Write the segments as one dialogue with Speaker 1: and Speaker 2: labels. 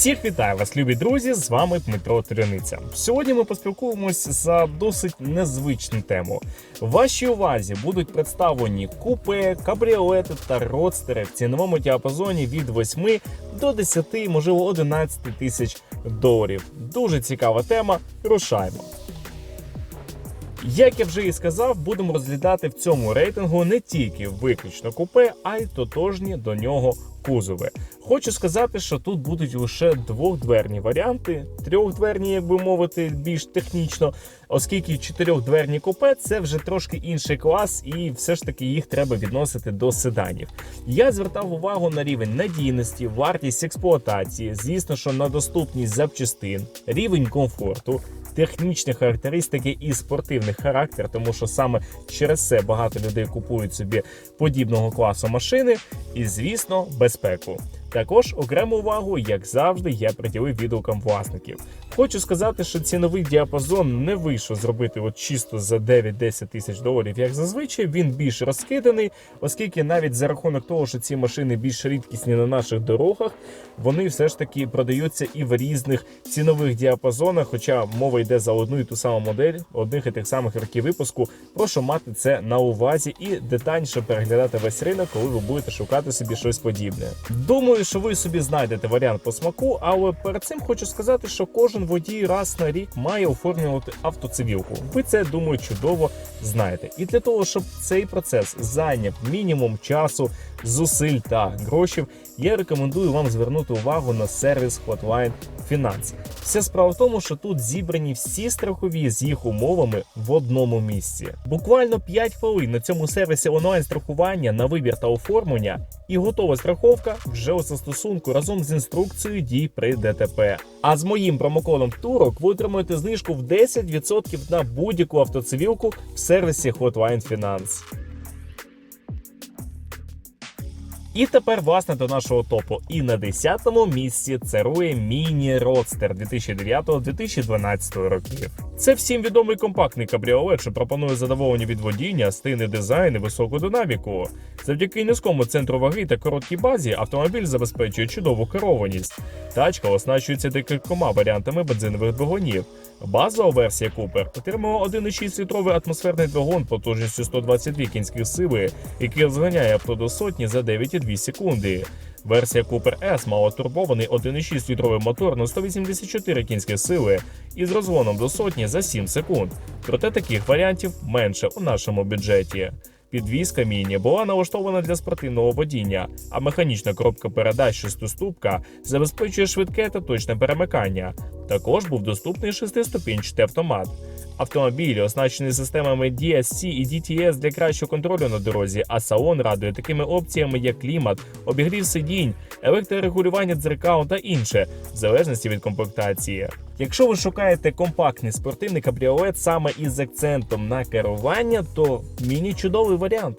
Speaker 1: Всіх вітаю вас, любі друзі! З вами Дмитро Тряниця. Сьогодні ми поспілкуємось за досить незвичну тему. Вашій увазі будуть представлені купе, кабріолети та родстери в ціновому діапазоні від 8 до 10, можливо 11 тисяч доларів. Дуже цікава тема. Рушаємо. Як я вже і сказав, будемо розглядати в цьому рейтингу не тільки виключно купе, а й тотожні до нього кузови. Хочу сказати, що тут будуть лише двохдверні варіанти, трьохдверні, як би мовити, більш технічно, оскільки чотирьохдверні купе це вже трошки інший клас, і все ж таки їх треба відносити до седанів. Я звертав увагу на рівень надійності, вартість експлуатації, звісно, що на доступність запчастин, рівень комфорту. Технічні характеристики і спортивний характер, тому що саме через це багато людей купують собі подібного класу машини, і звісно, безпеку. Також окрему увагу, як завжди, я приділив відгукам власників. Хочу сказати, що ціновий діапазон не вийшов зробити от чисто за 9-10 тисяч доларів, як зазвичай. Він більш розкиданий, оскільки навіть за рахунок того, що ці машини більш рідкісні на наших дорогах, вони все ж таки продаються і в різних цінових діапазонах. Хоча мова йде за одну і ту саму модель, одних і тих самих років випуску. Прошу мати це на увазі і детальніше переглядати весь ринок, коли ви будете шукати собі щось подібне. Думаю, що ви собі знайдете варіант по смаку, але перед цим хочу сказати, що кожен водій раз на рік має оформлювати автоцивілку. Ви це думаю чудово знаєте. І для того, щоб цей процес зайняв мінімум часу, зусиль та грошей, я рекомендую вам звернути увагу на сервіс Hotline Finance. Вся справа в тому, що тут зібрані всі страхові з їх умовами в одному місці. Буквально 5 хвилин на цьому сервісі онлайн страхування на вибір та оформлення, і готова страховка вже у застосунку разом з інструкцією дій при ДТП. А з моїм промокодом Турок ви отримуєте знижку в 10% на будь-яку автоцивілку в сервісі Hotline Finance. І тепер, власне, до нашого топу. І на 10-му місці царує Міні Родстер 2009-2012 років. Це всім відомий компактний кабріолет, що пропонує задоволення від водіння, стильний дизайн і високу динаміку. Завдяки низькому центру ваги та короткій базі автомобіль забезпечує чудову керованість. Тачка оснащується декількома варіантами бензинових двигунів. Базова версія Cooper отримала 1,6 літровий атмосферний двигун потужністю 122 кінських сили, який розганяє авто до сотні за 9,2 секунди. Версія Cooper S мала турбований 1,6 літровий мотор на 184 кінські сили із розгоном до сотні за 7 секунд. Проте таких варіантів менше у нашому бюджеті. Підвізка міні була налаштована для спортивного водіння, а механічна коробка передач шестиступка забезпечує швидке та точне перемикання. Також був доступний шестиступінчатий автомат. Автомобіль оснащений системами DSC і DTS для кращого контролю на дорозі, а салон радує такими опціями, як клімат, обігрів сидінь, електрорегулювання дзеркал та інше, в залежності від комплектації. Якщо ви шукаєте компактний спортивний кабріолет саме із акцентом на керування, то міні чудовий варіант.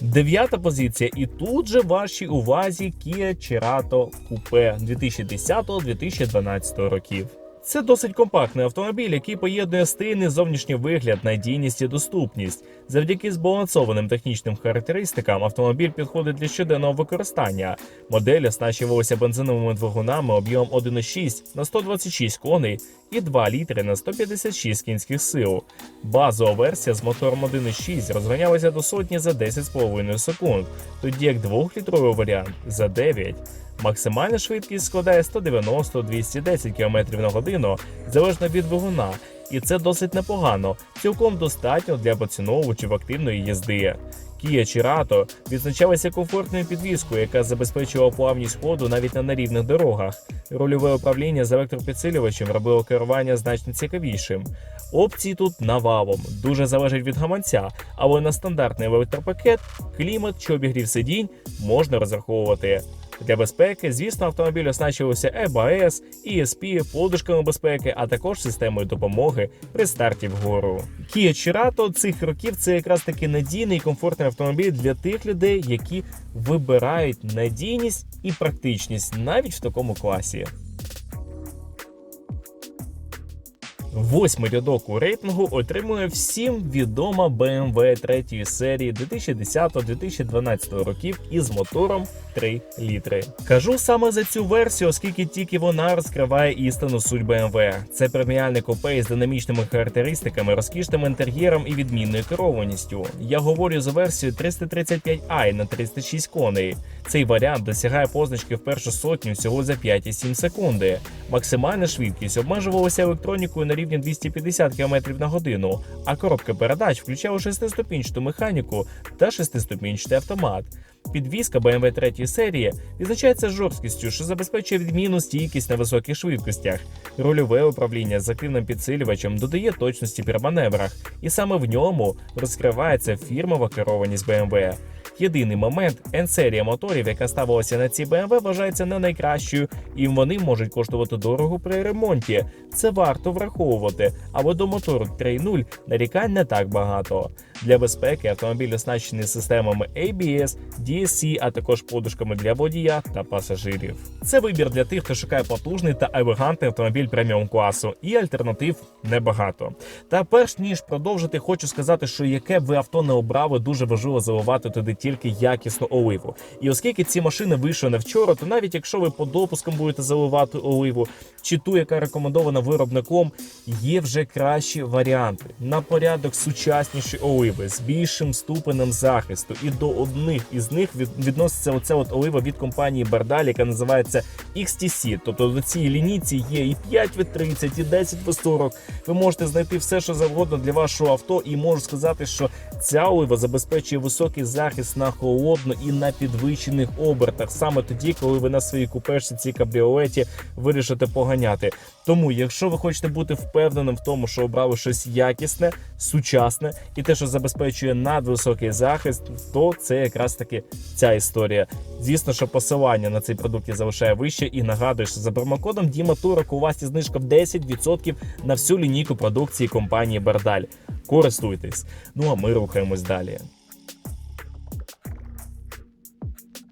Speaker 1: Дев'ята позиція, і тут же вашій увазі Kia Cerato Coupe 2010-2012 років. Це досить компактний автомобіль, який поєднує стильний зовнішній вигляд, надійність і доступність. Завдяки збалансованим технічним характеристикам автомобіль підходить для щоденного використання. Модель оснащувалася бензиновими двигунами об'ємом 1,6 на 126 коней і 2 літри на 156 кінських сил. Базова версія з мотором 1,6 розганялася до сотні за 10,5 секунд, тоді як 2-літровий варіант за 9. Максимальна швидкість складає 190-210 км на годину залежно від двигуна, і це досить непогано, цілком достатньо для поціновувачів активної їзди. Kia Cerato відзначалася комфортною підвіскою, яка забезпечувала плавність ходу навіть на нерівних дорогах. Рольове управління з електропідсилювачем робило керування значно цікавішим. Опції тут навалом, дуже залежить від гаманця, але на стандартний електропакет, клімат чи обігрів сидінь можна розраховувати. Для безпеки, звісно, автомобіль оснащувався EBS, ESP, подушками безпеки, а також системою допомоги при старті вгору. Kia Cerato цих років це якраз таки надійний і комфортний автомобіль для тих людей, які вибирають надійність і практичність навіть в такому класі. Восьмий рядок у рейтингу отримує всім відома BMW 3 серії 2010-2012 років із мотором 3 літри. Кажу саме за цю версію, оскільки тільки вона розкриває істинну суть BMW. Це преміальне купе із динамічними характеристиками, розкішним інтер'єром і відмінною керованістю. Я говорю за версію 335i на 306 коней. Цей варіант досягає позначки в першу сотню всього за 5,7 секунди. Максимальна швидкість обмежувалася електронікою на рівні 250 км на годину, а коробка передач включала шестиступінчату механіку та шестиступінчатий автомат. Підвізка BMW 3 серії відзначається жорсткістю, що забезпечує відмінну стійкість на високих швидкостях. Рульове управління з активним підсилювачем додає точності при маневрах, і саме в ньому розкривається фірмова керованість BMW. Єдиний момент N-серія моторів, яка ставилася на ці BMW, вважається не найкращою, і вони можуть коштувати дорого при ремонті. Це варто враховувати. Але до мотору 3.0 нарікань не так багато. Для безпеки автомобіль оснащений системами ABS, DSC, а також подушками для водія та пасажирів. Це вибір для тих, хто шукає потужний та елегантний автомобіль преміум класу, і альтернатив небагато. Та перш ніж продовжити, хочу сказати, що яке б ви авто не обрали, дуже важливо заливати туди тільки якісну оливу. І оскільки ці машини вийшли не вчора, то навіть якщо ви по допускам будете заливати оливу, чи ту, яка рекомендована виробником, є вже кращі варіанти на порядок сучасніші оливи з більшим ступенем захисту. І до одних із них відноситься оця от олива від компанії Бардаль, яка називається XTC. Тобто до цієї лінійці є і 5 в 30, і 10 в 40. Ви можете знайти все, що завгодно для вашого авто, і можу сказати, що ця олива забезпечує високий захист на холодно і на підвищених обертах, саме тоді, коли ви на своїй купешці цій кабріолеті вирішите поганяти. Тому, якщо ви хочете бути впевненим в тому, що обрали щось якісне, сучасне і те, що забезпечує надвисокий захист, то це якраз таки ця історія. Звісно, що посилання на цей продукт я залишаю вище і нагадую, що за промокодом Діма Турок у вас є знижка в 10% на всю лінійку продукції компанії Бардаль. Користуйтесь. Ну а ми рухаємось далі.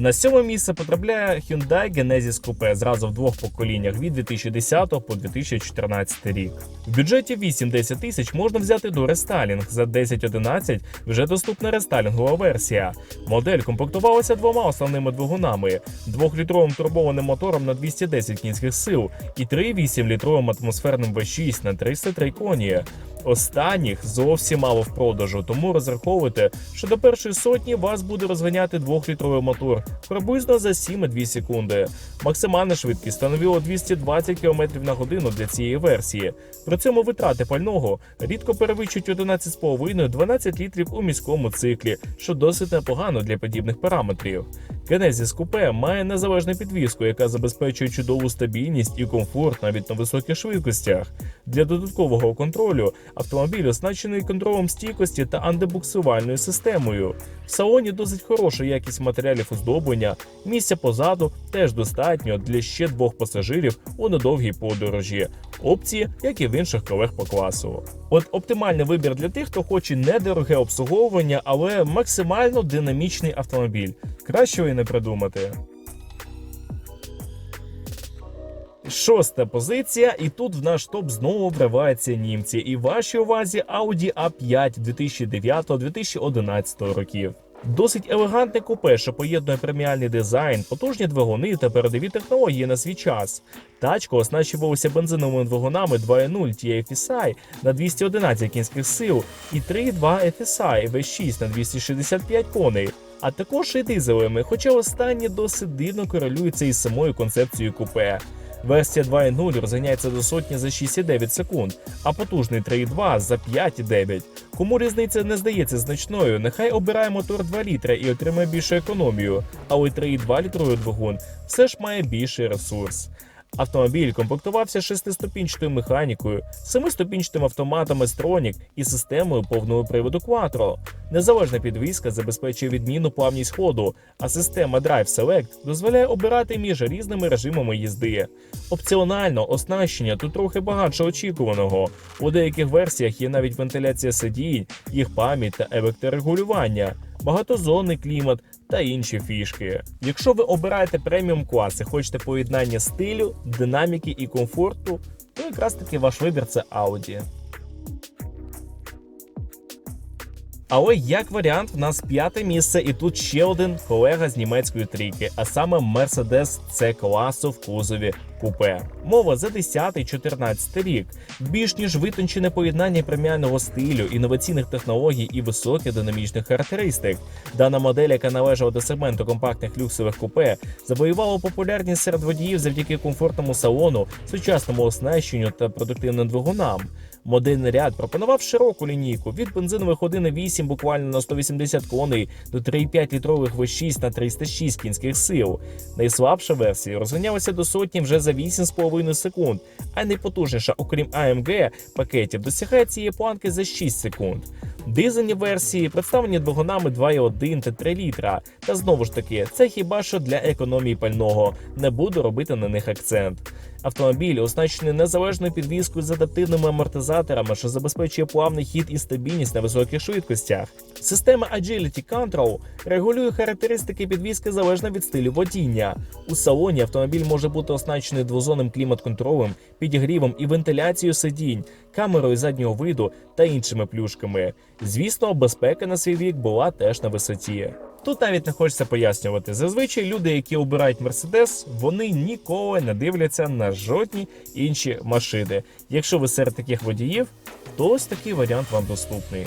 Speaker 1: На сьоме місце потрапляє Hyundai Genesis Coupe зразу в двох поколіннях від 2010 по 2014 рік. В бюджеті 8-10 тисяч можна взяти до рестайлінг. За 10-11 вже доступна рестайлінгова версія. Модель комплектувалася двома основними двигунами: 2-літровим турбованим мотором на 210 кінських сил і 3,8-літровим атмосферним V6 на 303 коні. Останніх зовсім мало в продажу, тому розраховуйте, що до першої сотні вас буде розганяти 2-літровий мотор приблизно за 7,2 секунди. Максимальна швидкість становила 220 км на годину для цієї версії. При цьому витрати пального рідко перевищують 11,5-12 літрів у міському циклі, що досить непогано для подібних параметрів. Genesis Coupe має незалежну підвіску, яка забезпечує чудову стабільність і комфорт навіть на високих швидкостях. Для додаткового контролю автомобіль оснащений контролем стійкості та антибуксувальною системою. В салоні досить хороша якість матеріалів оздоблення, місця позаду теж достатньо для ще двох пасажирів у недовгій подорожі. Опції, як і в інших колег по класу. От оптимальний вибір для тих, хто хоче недороге обслуговування, але максимально динамічний автомобіль. Кращого і не придумати. Шоста позиція, і тут в наш топ знову вриваються німці. І вашій увазі Audi A5 2009-2011 років. Досить елегантне купе, що поєднує преміальний дизайн, потужні двигуни та передові технології на свій час. Тачка оснащувалася бензиновими двигунами 2.0 TFSI на 211 кінських сил і 3.2 FSI V6 на 265 коней. А також і дизелеми, хоча останні досить дивно корелюються із самою концепцією купе. Версія 2.0 розганяється до сотні за 6,9 секунд, а потужний 3.2 за 5,9. Кому різниця не здається значною, нехай обирає мотор 2 літра і отримає більшу економію, а ой 3,2 літровий двигун все ж має більший ресурс. Автомобіль комплектувався шестиступінчатою механікою, семиступінчатим автоматом S-Tronic і системою повного приводу Quattro. Незалежна підвізка забезпечує відмінну плавність ходу, а система Drive Select дозволяє обирати між різними режимами їзди. Опціонально оснащення тут трохи багатше очікуваного. У деяких версіях є навіть вентиляція сидінь, їх пам'ять та електрорегулювання. Багатозонний клімат та інші фішки. Якщо ви обираєте преміум клас і хочете поєднання стилю, динаміки і комфорту, то якраз таки ваш вибір це Audi. Але як варіант, в нас п'яте місце, і тут ще один колега з німецької трійки, а саме Mercedes c класу в кузові купе. Мова за 10-14 рік. Більш ніж витончене поєднання преміального стилю, інноваційних технологій і високих динамічних характеристик. Дана модель, яка належала до сегменту компактних люксових купе, завоювала популярність серед водіїв завдяки комфортному салону, сучасному оснащенню та продуктивним двигунам. Модельний ряд пропонував широку лінійку від бензинових 1.8 буквально на 180 коней до 3,5 літрових V6 на 306 кінських сил. Найслабша версія розганялася до сотні вже за 8,5 секунд, а найпотужніша, окрім AMG пакетів, досягає цієї планки за 6 секунд. Дизельні версії представлені двигунами 2,1 та 3 літра. Та знову ж таки, це хіба що для економії пального. Не буду робити на них акцент. Автомобіль оснащений незалежною підвіскою з адаптивними амортизаторами, що забезпечує плавний хід і стабільність на високих швидкостях. Система Agility Control регулює характеристики підвіски залежно від стилю водіння. У салоні автомобіль може бути оснащений двозонним клімат-контролем, підігрівом і вентиляцією сидінь, камерою заднього виду та іншими плюшками. Звісно, безпека на свій вік була теж на висоті. Тут навіть не хочеться пояснювати. Зазвичай люди, які обирають Мерседес, вони ніколи не дивляться на жодні інші машини. Якщо ви серед таких водіїв, то ось такий варіант вам доступний.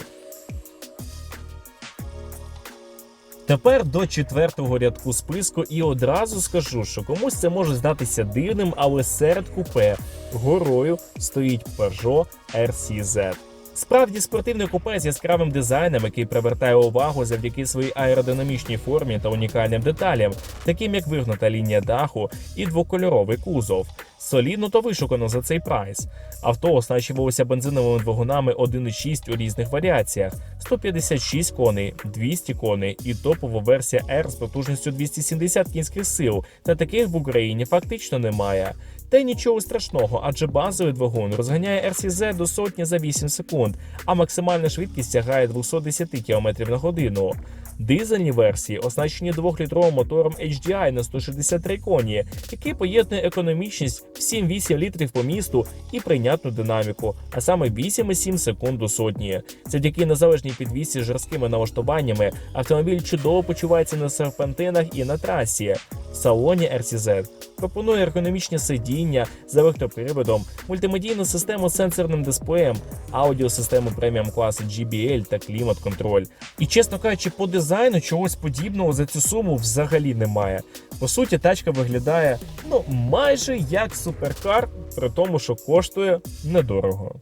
Speaker 1: Тепер до четвертого рядку списку і одразу скажу, що комусь це може здатися дивним, але серед купе горою стоїть Peugeot RCZ. Справді спортивне купе з яскравим дизайном, який привертає увагу завдяки своїй аеродинамічній формі та унікальним деталям, таким як вигнута лінія даху і двокольоровий кузов. Солідно та вишукано за цей прайс. Авто оснащувалося бензиновими двигунами 1.6 у різних варіаціях: 156 коней, 200 коней і топова версія R з потужністю 270 кінських сил. Та таких в Україні фактично немає. Та й нічого страшного, адже базовий двигун розганяє RCZ до сотні за 8 секунд, а максимальна швидкість сягає 210 км на годину. Дизельні версії оснащені 2-літровим мотором HDI на 163 коні, який поєднує економічність в 7-8 літрів по місту і прийнятну динаміку, а саме 8,7 секунд до сотні. Завдяки незалежній підвісі з жорсткими налаштуваннями автомобіль чудово почувається на серпантинах і на трасі. Салоні RCZ пропонує ергономічні сидіння з електроприводом, мультимедійну систему з сенсорним дисплеєм, аудіосистему преміум класу GBL та клімат-контроль. І чесно кажучи, по дизайну чогось подібного за цю суму взагалі немає. По суті, тачка виглядає ну майже як суперкар, при тому, що коштує недорого.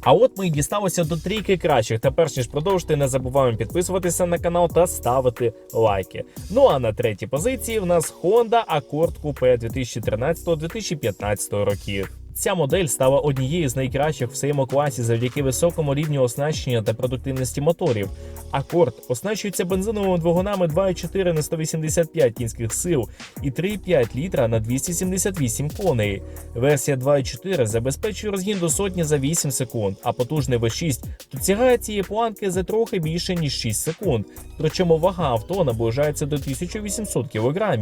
Speaker 1: А от ми і дісталися до трійки кращих. Та перш ніж продовжити, не забуваємо підписуватися на канал та ставити лайки. Ну а на третій позиції в нас Honda Accord Coupe 2013-2015 років. Ця модель стала однією з найкращих в своєму класі завдяки високому рівню оснащення та продуктивності моторів. Акорд оснащується бензиновими двигунами 2,4 на 185 кінських сил і 3,5 літра на 278 коней. Версія 2,4 забезпечує розгін до сотні за 8 секунд, а потужний V6 тут сягає цієї планки за трохи більше ніж 6 секунд. Причому вага авто наближається до 1800 кг.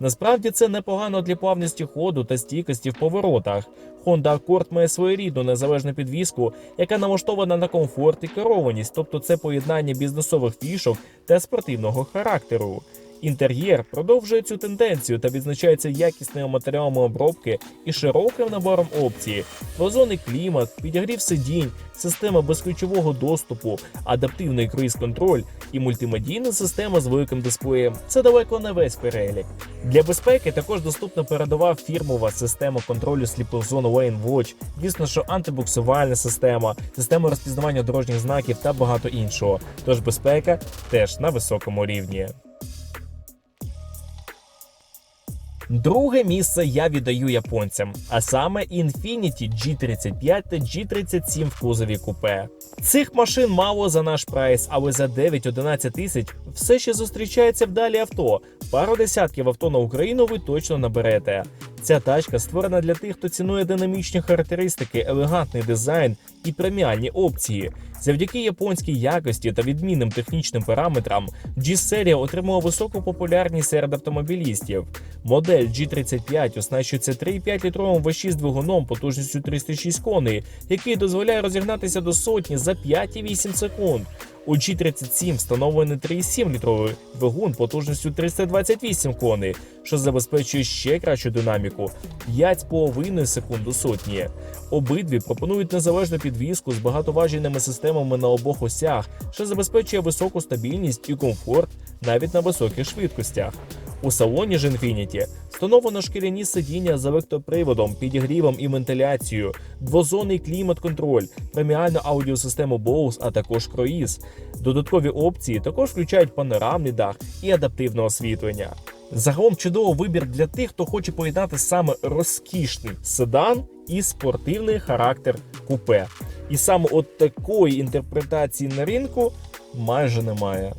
Speaker 1: Насправді це непогано для плавності ходу та стійкості в поворотах. Honda Accord має своєрідну незалежну підвіску, яка налаштована на комфорт і керованість, тобто це поєднання бізнесових фішок та спортивного характеру. Інтер'єр продовжує цю тенденцію та відзначається якісними матеріалами обробки і широким набором опцій: двозонний клімат, підігрів сидінь, система безключового доступу, адаптивний круїз-контроль і мультимедійна система з великим дисплеєм. Це далеко не весь перелік. Для безпеки також доступна передова фірмова система контролю сліпих зон Lane Watch, звісно, що антибуксувальна система, система розпізнавання дорожніх знаків та багато іншого. Тож безпека теж на високому рівні. Друге місце я віддаю японцям, а саме Infiniti G35 та G37 в кузові купе. Цих машин мало за наш прайс, але за 9-11 тисяч все ще зустрічається вдалі авто. Пару десятків авто на Україну ви точно наберете. Ця тачка створена для тих, хто цінує динамічні характеристики, елегантний дизайн і преміальні опції. Завдяки японській якості та відмінним технічним параметрам, G-серія отримала високу популярність серед автомобілістів. Модель G35 оснащується 3,5 літровим V6 двигуном потужністю 306 коней, який дозволяє розігнатися до сотні за 5,8 секунд. У G37 встановлений 3,7 літровий двигун потужністю 328 коней, що забезпечує ще кращу динаміку 5,5 секунд до сотні. Обидві пропонують незалежну підвізку з багатоважільними системами на обох осях, що забезпечує високу стабільність і комфорт навіть на високих швидкостях. У салоні ж Infiniti встановлено шкіряні сидіння з електроприводом, підігрівом і вентиляцією, двозонний клімат-контроль, преміальну аудіосистему Bose, а також круїз. Додаткові опції також включають панорамний дах і адаптивне освітлення. Загалом чудовий вибір для тих, хто хоче поєднати саме розкішний седан і спортивний характер купе. І саме от такої інтерпретації на ринку майже немає.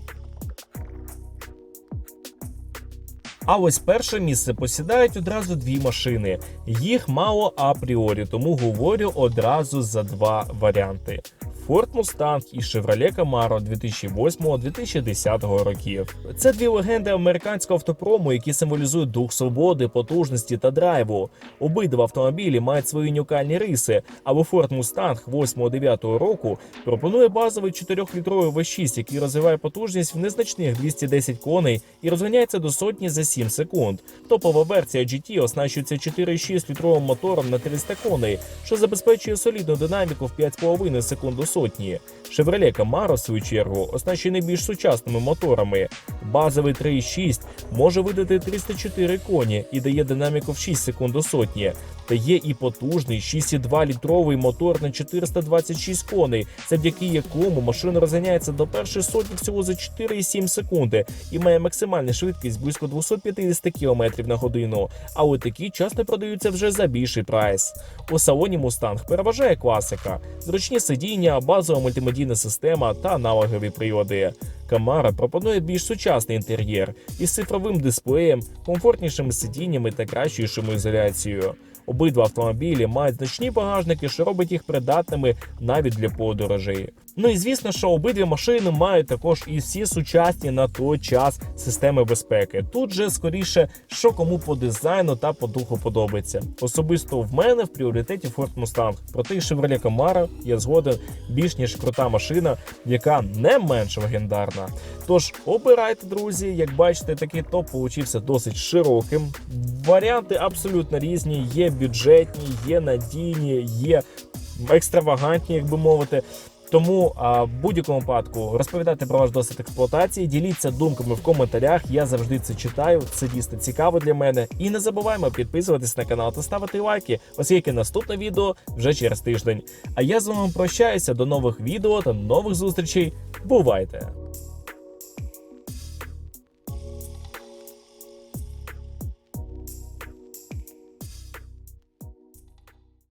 Speaker 1: А ось перше місце посідають одразу дві машини. Їх мало апріорі, тому говорю одразу за два варіанти. Ford Mustang і Chevrolet Camaro 2008-2010 років. Це дві легенди американського автопрому, які символізують дух свободи, потужності та драйву. Обидва автомобілі мають свої унікальні риси, але Ford Mustang 8-9 року пропонує базовий 4-літровий V6, який розвиває потужність в незначних 210 коней і розганяється до сотні за 7 секунд. Топова версія GT оснащується 4,6 літровим мотором на 300 коней, що забезпечує солідну динаміку в 5,5 секунд до сотні. Chevrolet Camaro, в свою чергу, оснащений більш сучасними моторами. Базовий 3,6 може видати 304 коні і дає динаміку в 6 секунд до сотні. Та є і потужний 6,2 літровий мотор на 426 коней, завдяки якому машина розганяється до першої сотні всього за 4,7 секунди і має максимальну швидкість близько 250 км на годину. А от такі часто продаються вже за більший прайс. У салоні Mustang переважає класика, зручні сидіння, базова мультимедійна система та аналогові прилади. Камара пропонує більш сучасний інтер'єр із цифровим дисплеєм, комфортнішими сидіннями та кращою шумоізоляцією. Обидва автомобілі мають значні багажники, що робить їх придатними навіть для подорожей. Ну і звісно, що обидві машини мають також і всі сучасні на той час системи безпеки. Тут же скоріше, що кому по дизайну та по духу подобається. Особисто в мене в пріоритеті Ford Mustang, проте і Chevrolet Camaro є згоден більш ніж крута машина, яка не менш легендарна. Тож обирайте, друзі, як бачите, такий топ получився досить широким. Варіанти абсолютно різні, є бюджетні, є надійні, є екстравагантні, як би мовити. Тому а, в будь-якому випадку розповідайте про ваш досвід експлуатації, діліться думками в коментарях. Я завжди це читаю. Це дійсно цікаво для мене. І не забуваємо підписуватись на канал та ставити лайки, оскільки наступне відео вже через тиждень. А я з вами прощаюся до нових відео та нових зустрічей. Бувайте!